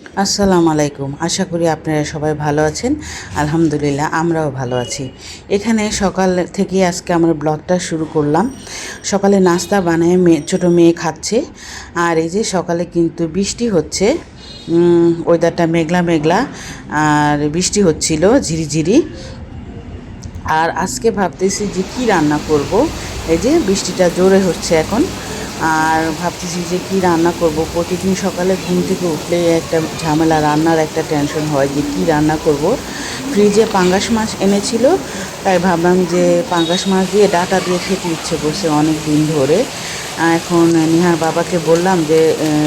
আসসালামু আলাইকুম। আশা করি আপনারা সবাই ভালো আছেন। আলহামদুলিল্লাহ, আমরাও ভালো আছি। এখানে সকাল থেকে আজকে আমরা ব্লগটা শুরু করলাম। সকালে নাস্তা বানায় মেয়ে ছোটো মেয়ে খাচ্ছে। আর এই যে সকালে কিন্তু বৃষ্টি হচ্ছে। ওয়েদারটা মেঘলা মেঘলা। আর বৃষ্টি হচ্ছিল, ঝিরিঝিরি। আর আজকে ভাবতেছি যে কি রান্না করব? এই যে বৃষ্টিটা জোরে হচ্ছে এখন। আর ভাবতেছি যে কি রান্না করব? প্রতিদিন সকালে ঘুম থেকে উঠলে একটা ঝামেলা, রান্নার একটা টেনশন হয় যে কি রান্না করব? ফ্রিজে পাঙ্গাস মাছ এনেছিল, তাই ভাবলাম যে পাঙ্গাস মাছ দিয়ে ডাটা দিয়ে খেতে ইচ্ছে করছে অনেক দিন ধরে এখন নিহার বাবাকে বললাম যে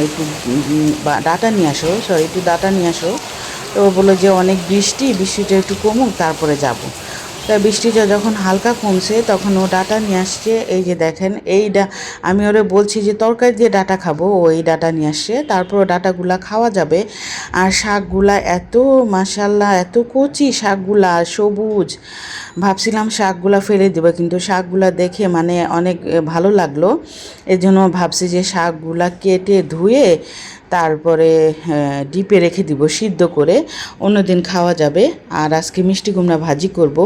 একটু ডাটা নিয়ে আসো সরি একটু ডাটা নিয়ে আসো। তো বলল যে অনেক বৃষ্টি, বৃষ্টিটা একটু কমুক, তারপরে যাব। তা বৃষ্টিটা যখন হালকা কমছে, তখন ও ডাটা নিয়ে আসছে। এই যে দেখেন, এই ডা, আমি ওরে বলছি যে তরকারি দিয়ে ডাটা খাব, ও এই ডাটা নিয়ে আসছে। তারপর ডাটাগুলা খাওয়া যাবে। আর শাকগুলা এত মাসাল্লাহ এত কচি শাকগুলা, সবুজ। ভাবছিলাম শাকগুলা ফেলে দেবো, কিন্তু শাকগুলা দেখে মানে অনেক ভালো লাগল। এজন্য ভাবছি যে, শাকগুলা কেটে ধুয়ে তারপরে ডিপে রেখে দিব, সিদ্ধ করে। অন্যদিন খাওয়া যাবে। আর আজকে মিষ্টি কুমড়া ভাজি করব।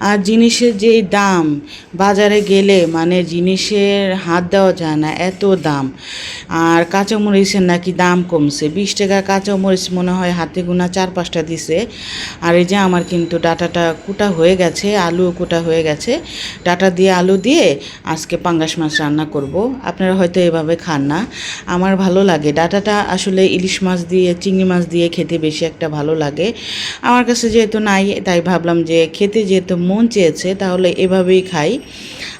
আর জিনিসের যে দাম, বাজারে গেলে মানে জিনিসের হাত দেওয়া যায় না, এত দাম। আর কাঁচামরিচের নাকি দাম কমছে। বিশ টাকা কাঁচামরিচ মনে হয় হাতে গোনা চার পাঁচটা দিছে। আর এই যে আমার কিন্তু ডাটাটা কুটা হয়ে গেছে আলু কুটা হয়ে গেছে। ডাটা দিয়ে আলু দিয়ে আজকে পাঙ্গাস মাছ রান্না করব। আপনারা হয়তো এভাবে খান না। আমার ভালো লাগে। ডাটাটা আসলে ইলিশ মাছ দিয়ে, চিংড়ি মাছ দিয়ে খেতে বেশি একটা ভালো লাগে। আমার কাছে যেহেতু নাই, তাই ভাবলাম যে খেতে যেহেতু মন চেয়েছে, তাহলে এভাবেই খাই।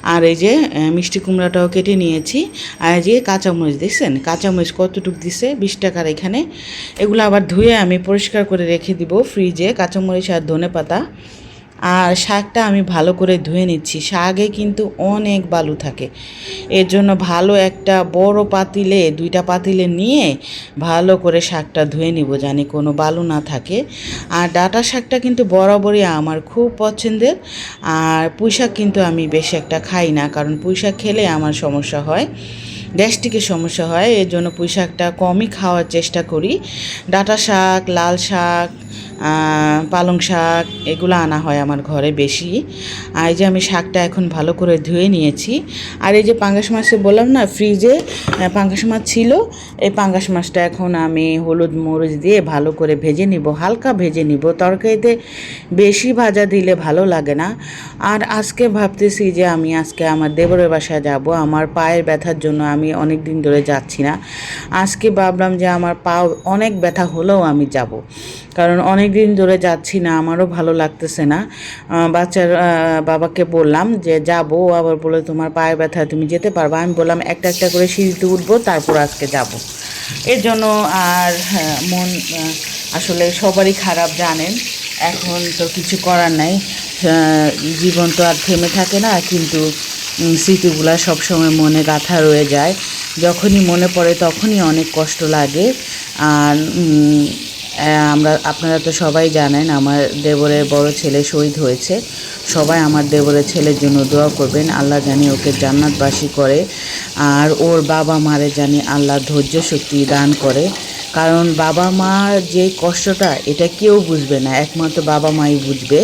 আর এই যে মিষ্টি কুমড়াটাও কেটে নিয়েছি। আর এই যে কাঁচামরিচ, দেখছেন? কাঁচামরিচ কতটুকু দিছে? বিশ টাকার এখানে। এগুলো আবার ধুয়ে আমি পরিষ্কার করে রেখে দিব ফ্রিজে। কাঁচামরিচ আর ধনে পাতা আর শাকটা আমি ভালো করে ধুয়ে নিচ্ছি। শাকে কিন্তু অনেক বালু থাকে। এর জন্য ভালো একটা বড় পাতিলে, দুইটা পাতিলে নিয়ে ভালো করে শাকটা ধুয়ে নিব জানি কোনো বালু না থাকে। আর ডাটা শাকটা কিন্তু বরাবরই আমার খুব পছন্দের। আর পুঁই শাক কিন্তু আমি বেশি একটা খাই না, কারণ পুঁই শাক খেলে আমার সমস্যা হয়। গ্যাস্ট্রিকের সমস্যা হয়, এর জন্য পুঁই শাকটা কমই খাওয়ার চেষ্টা করি। ডাটা শাক, লাল শাক পালং শাক, এগুলো আনা হয় আমার ঘরে বেশি। আর এই যে আমি শাকটা এখন ভালো করে ধুয়ে নিয়েছি। আর এই যে পাঙ্গাস মাছে বললাম না, ফ্রিজে পাঙ্গাস মাছ ছিল, এই পাঙ্গাস মাছটা এখন আমি হলুদ মরিচ দিয়ে ভালো করে ভেজে নিব, হালকা ভেজে নিব। তরকারিতে বেশি ভাজা দিলে ভালো লাগে না। আর আজকে ভাবতেছি যে আমি আজকে আমার দেবরের বাসায় যাব, আমার পায়ের ব্যথার জন্য আমি অনেক দিন ধরে যাচ্ছি না। আজকে ভাবলাম যে আমার পা অনেক ব্যথা হলেও আমি যাব। কারণ অনেক দিন ধরে যাচ্ছি না, আমারও ভালো লাগতেছে না। বাচ্চার বাবাকে বললাম যে, যাব। আবার বলে তোমার পায়ে ব্যথা, তুমি যেতে পারবা? আমি বললাম, একটা একটা করে সিঁড়িতে উঠবো, তারপর আজকে যাব। এর জন্য আর মন আসলে সবারই খারাপ, জানেন। এখন তো কিছু করার নাই। জীবন তো আর থেমে থাকে না, কিন্তু স্মৃতিগুলো সবসময় মনে গাথা রয়ে যায়। যখনই মনে পড়ে, তখনই অনেক কষ্ট লাগে। আর আমরা, আপনারা তো সবাই জানেন, আমার দেবরের বড় ছেলে শহীদ হয়েছে। সবাই আমার দেবরের ছেলের জন্য দোয়া করবেন। আল্লাহ জানি ওকে জান্নাতবাসী করে, আর ওর বাবা মারে জানি আল্লাহ ধৈর্য শক্তি দান করে। কারণ বাবা মার যে কষ্টটা, এটা কেউ বুঝবে না। একমাত্র বাবা মাই বুঝবে।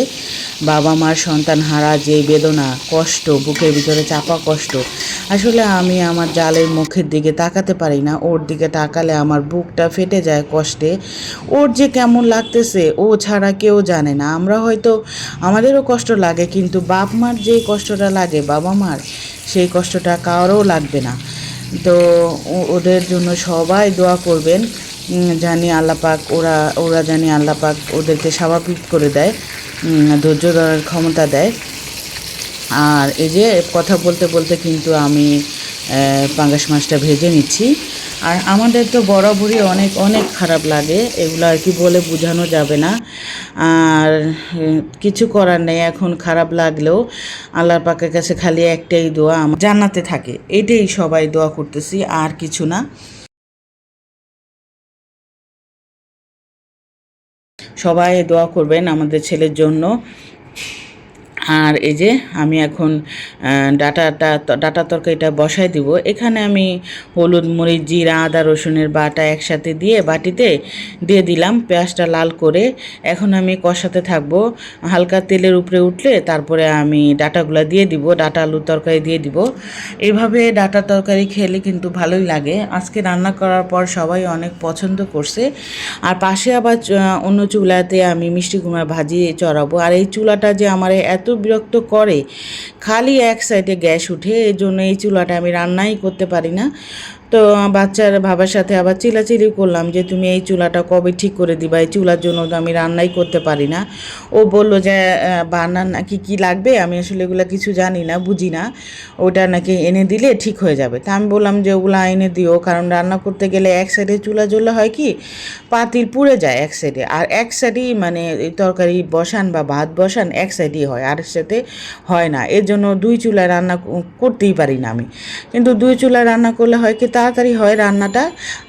বাবা মার সন্তান হারা যে বেদনা, কষ্ট, বুকের ভিতরে চাপা কষ্ট, আসলে আমি আমার জালের মুখের দিকে তাকাতে পারি না। ওর দিকে তাকালে আমার বুকটা ফেটে যায় কষ্টে। ওর যে কেমন লাগতেছে, ও ছাড়া কেউ জানে না। আমরা হয়তো আমাদেরও কষ্ট লাগে, কিন্তু বাপ মার যে কষ্টটা লাগে, বাবা মার সেই কষ্টটা কারও লাগবে না। তো ওদের জন্য সবাই দোয়া করবেন। জানি আল্লাপাক, ওরা ওরা জানি আল্লাপাক ওদেরকে স্বাভাবিক করে দেয় ধৈর্য ধরার ক্ষমতা দেয়। আর এই যে কথা বলতে বলতে কিন্তু আমি পাঙ্গাস মাছটা ভেজে নিচ্ছি। আর আমাদের তো বরাবরই অনেক অনেক খারাপ লাগে, এগুলো আর কি বলে বোঝানো যাবে না। আর কিছু করার নেই, এখন খারাপ লাগলেও আল্লাহর পাকের কাছে খালি একটাই দোয়া জান্নাতে থাকে, এটাই সবাই দোয়া করতেছি, আর কিছু না। সবাই দোয়া করবেন আমাদের ছেলের জন্য। আর এই যে আমি এখন ডাটাটা, ডাটা তরকারিটা বসাই দিব। এখানে আমি হলুদ মরিচ, জিরা, আদা, রসুনের বাটা একসাথে দিয়ে বাটিতে দিয়ে দিলাম পেঁয়াজটা লাল করে। এখন আমি কষাতে থাকব। হালকা তেলের উপরে উঠলে তারপরে আমি ডাটাগুলো দিয়ে দিব, ডাটা আলুর তরকারি দিয়ে দিব। এভাবে ডাটা তরকারি খেলে কিন্তু ভালোই লাগে। আজকে রান্না করার পর সবাই অনেক পছন্দ করছে। আর পাশে আবার অন্য চুলাতে আমি মিষ্টি কুমড়া ভাজি চড়াবো। আর এই চুলাটা যে আমার এত বিরক্ত করে। খালি এক সাইডে গ্যাস উঠে এই জন্য এই চুলাটা আমি রান্নাই করতে পারি না। তো বাচ্চার বাবার সাথে আবার চিলাচিলি করলাম যে, তুমি এই চুলাটা কবে ঠিক করে দিবা? এই চুলার জন্য তো আমি রান্নাই করতে পারি না। ও বলল যে বানান নাকি কি লাগবে? আমি আসলে এগুলো কিছু জানি না, বুঝি না। ওটা নাকি এনে দিলে ঠিক হয়ে যাবে। তা আমি বললাম যে, ওগুলো এনে দিও, কারণ রান্না করতে গেলে এক সাইডে চুলা জ্বললে হয় কি, পাতিল পুড়ে যায় এক সাইডে। আর এক সাইডেই মানে তরকারি বসান বা ভাত বসান এক সাইডেই হয়, আর সাথে হয় না। এর জন্য দুই চুলায় রান্না করতেই পারি না আমি। কিন্তু দুই চুলায় রান্না করলে হয় কি তাড়াতাড়ি হয় রান্নাটা।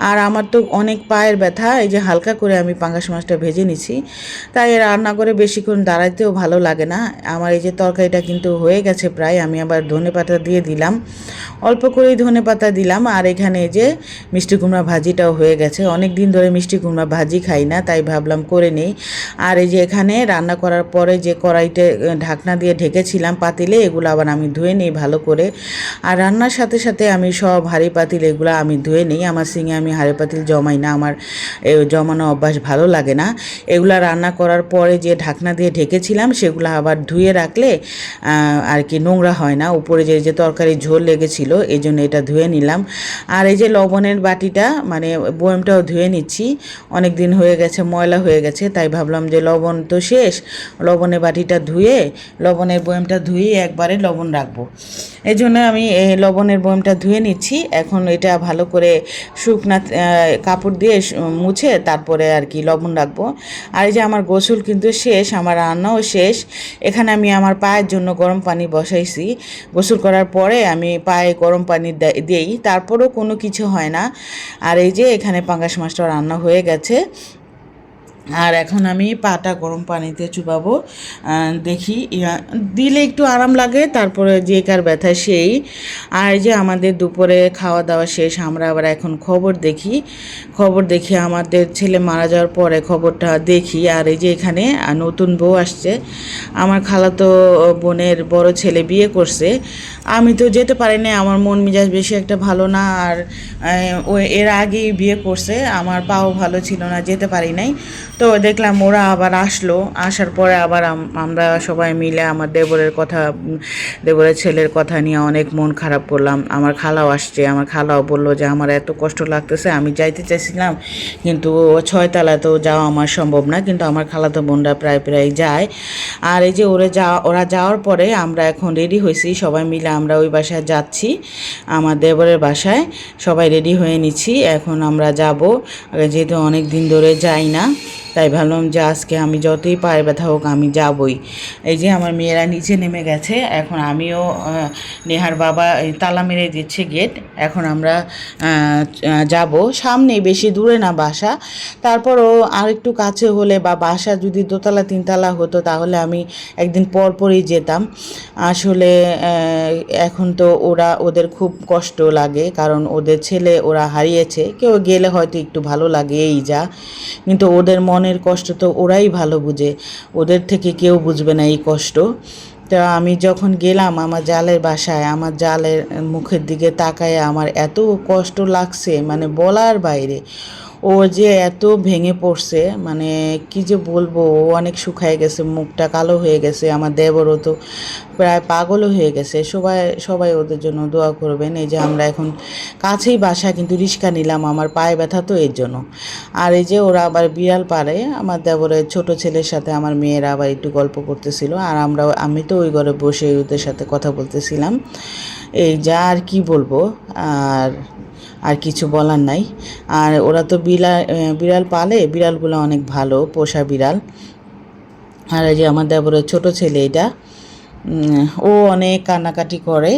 আর আমার তো অনেক পায়ের ব্যথা, এই যে হালকা করে আমি পাঙ্গাস মাছটা ভেজে নিছি। তাই রান্না করে বেশিক্ষণ দাঁড়াইতেও ভালো লাগে না। আমার এই যে তরকারিটা কিন্তু হয়ে গেছে প্রায়, আমি আবার ধনে পাতা দিয়ে দিলাম। অল্প করেই ধনে পাতা দিলাম। আর এখানে এই যে মিষ্টি কুমড়া ভাজিটাও হয়ে গেছে। অনেক দিন ধরে মিষ্টি কুমড়া ভাজি খাই না, তাই ভাবলাম করে নেই। আর এই যে এখানে রান্না করার পরে যে কড়াইতে ঢাকনা দিয়ে ঢেকেছিলাম পাতিলে, এগুলো আবার আমি ধুয়ে নিই ভালো করে। আর রান্নার সাথে সাথে আমি সব হাঁড়ি পাতিল এগুলো আমি ধুয়ে নিই, আমার সিঙে আমি হাঁড়ি পাতিল জমাই না, আমার জমানো অভ্যাস ভালো লাগে না। এগুলা রান্না করার পরে যে ঢাকনা দিয়ে ঢেকেছিলাম, সেগুলো আবার ধুয়ে রাখলে আর কি নোংরা হয় না। উপরে যে যে তরকারি ঝোল লেগেছিল এই জন্য এটা ধুয়ে নিলাম। আর এই যে লবণের বাটিটা মানে বয়মটাও ধুয়ে নিচ্ছি অনেক দিন হয়ে গেছে, ময়লা হয়ে গেছে, তাই ভাবলাম যে লবণ তো শেষ, লবণের বাটিটা ধুয়ে, লবণের বয়মটা ধুয়ে একবারে লবণ রাখব। এই জন্য আমি এই লবণের বয়মটা ধুয়ে নিচ্ছি। এখন এটা ভালো করে শুকনা কাপড় দিয়ে মুছে তারপরে আর কি লবণ রাখব। আর এই যে আমার গোসল কিন্তু শেষ, আমার রান্নাও শেষ। এখানে আমি আমার পায়ের জন্য গরম পানি বসাইছি। গোসল করার পরে আমি পায়ে গরম পানি দেই, তারপরেও কোনো কিছু হয় না। আর এই যে এখানে পাঙ্গাস মাছটা রান্না হয়ে গেছে। আর এখন আমি পাটা গরম পানিতে চুবাবো। দেখি দিলে একটু আরাম লাগে, তারপরে যে কার ব্যথা সেই। আর যে আমাদের দুপুরে খাওয়া দাওয়া শেষ, আমরা আবার এখন খবর দেখি। খবর দেখি আমাদের ছেলে মারা যাওয়ার পরে খবরটা দেখি। আর এই যে এখানে নতুন বউ আসছে। আমার খালাতো বোনের বড় ছেলে বিয়ে করছে। আমি তো যেতে পারিনি, আমার মন মেজাজ বেশি একটা ভালো না। আর ও এর আগেই বিয়ে করছে। আমার পাও ভালো ছিল না, যেতে পারি নাই। তো দেখলাম ওরা আবার আসলো। আসার পরে আবার আমরা সবাই মিলে আমার দেবরের কথা, দেবরের ছেলের কথা নিয়ে অনেক মন খারাপ করলাম। আমার খালাও আসছে, আমার খালাও বলল যে, আমার এত কষ্ট লাগতেছে, আমি যাইতে চাইছিলাম, কিন্তু ছয়তলা তো যাওয়া আমার সম্ভব না, কিন্তু আমার খালাতো বোনরা প্রায় প্রায় যায়। আর এই যে ওরা যা ওরা যাওয়ার পরে আমরা এখন রেডি হয়েছি, সবাই মিলে আমরা ওই বাসায় যাচ্ছি, আমার দেবরের বাসায়। সবাই রেডি হয়ে নিচ্ছি, এখন আমরা যাব। যেহেতু অনেক দিন ধরে যাই না তাই ভাবলাম যে আজকে আমি যতই পায়ে ব্যথা হোক আমি যাবই। এই যে আমার মেয়েরা নিচে নেমে গেছে, এখন আমিও নেহার বাবা তালা মেরে দিচ্ছে গেট এখন আমরা যাব। সামনে বেশি দূরে না বাসা। তারপরও আর একটু কাছে হলে বা বাসা যদি দোতলা, তিনতলা হতো তাহলে আমি একদিন পরপরই যেতাম। আসলে এখন তো ওরা, ওদের খুব কষ্ট লাগে, কারণ ওদের ছেলে ওরা হারিয়েছে। কেউ গেলে হয়তো একটু ভালো লাগে, এই যা। কিন্তু ওদের মনের কষ্ট তো ওরাই ভালো বুঝে, ওদের থেকে কেউ বুঝবে না এই কষ্ট। তা আমি যখন গেলাম আমার জালের বাসায়, আমার জালের মুখের দিকে তাকায় আমার এত কষ্ট লাগছে মানে বলার বাইরে। ও যে এত ভেঙে পড়ছে মানে কি যে বলব, ও অনেক শুকায় গেছে, মুখটা কালো হয়ে গেছে, আমার দেবরও তো প্রায় পাগলও হয়ে গেছে। সবাই সবাই ওদের জন্য দোয়া করবেন। এই যে আমরা এখন কাছেই বাসা কিন্তু রিক্সা নিলাম, আমার পায়ে ব্যথা তো এর জন্য। আর এই যে ওরা আবার বিড়াল পারে আমার দেবরের ছোট ছেলের সাথে আমার মেয়েরা আবার একটু গল্প করতেছিল, আর আমরা আমি তো ওই ঘরে বসে ওদের সাথে কথা বলতেছিলাম। এই যা আর কি বলব, আর আর কিছু বলার নাই। আর ওরা তো বিড়াল বিড়াল পালে, বিড়ালগুলো অনেক ভালো, পোষা বিড়াল। আর এই যে আমার দেবরের ছোট ছেলে এটা ও অনেক কান্নাকাটি করে।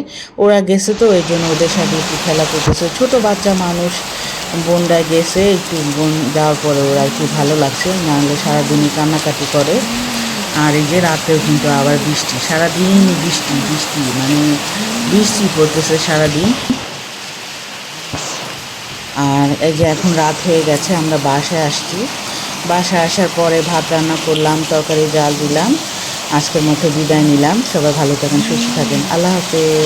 ওরা গেছে তো, এই জন্য ওদের সাথে একটু খেলা করতেছে। ছোট বাচ্চা মানুষ, বোনরা গেছে, একটু বোন যাওয়ার পরে ওরা একটু ভালো লাগছে নাহলে সারাদিনই কান্নাকাটি করে। আর এই যে রাতেও কিন্তু আবার বৃষ্টি, সারাদিন বৃষ্টি বৃষ্টি মানে বৃষ্টি পড়তেছে সারাদিন। আর এই যে এখন রাত হয়ে গেছে, আমরা বাসায় আসছি। বাসায় আসার পরে ভাত রান্না করলাম তরকারি জাল দিলাম, আজকের মতো বিদায় নিলাম। সবাই ভালো থাকেন, সুস্থ থাকেন। আল্লাহ হাফেজ।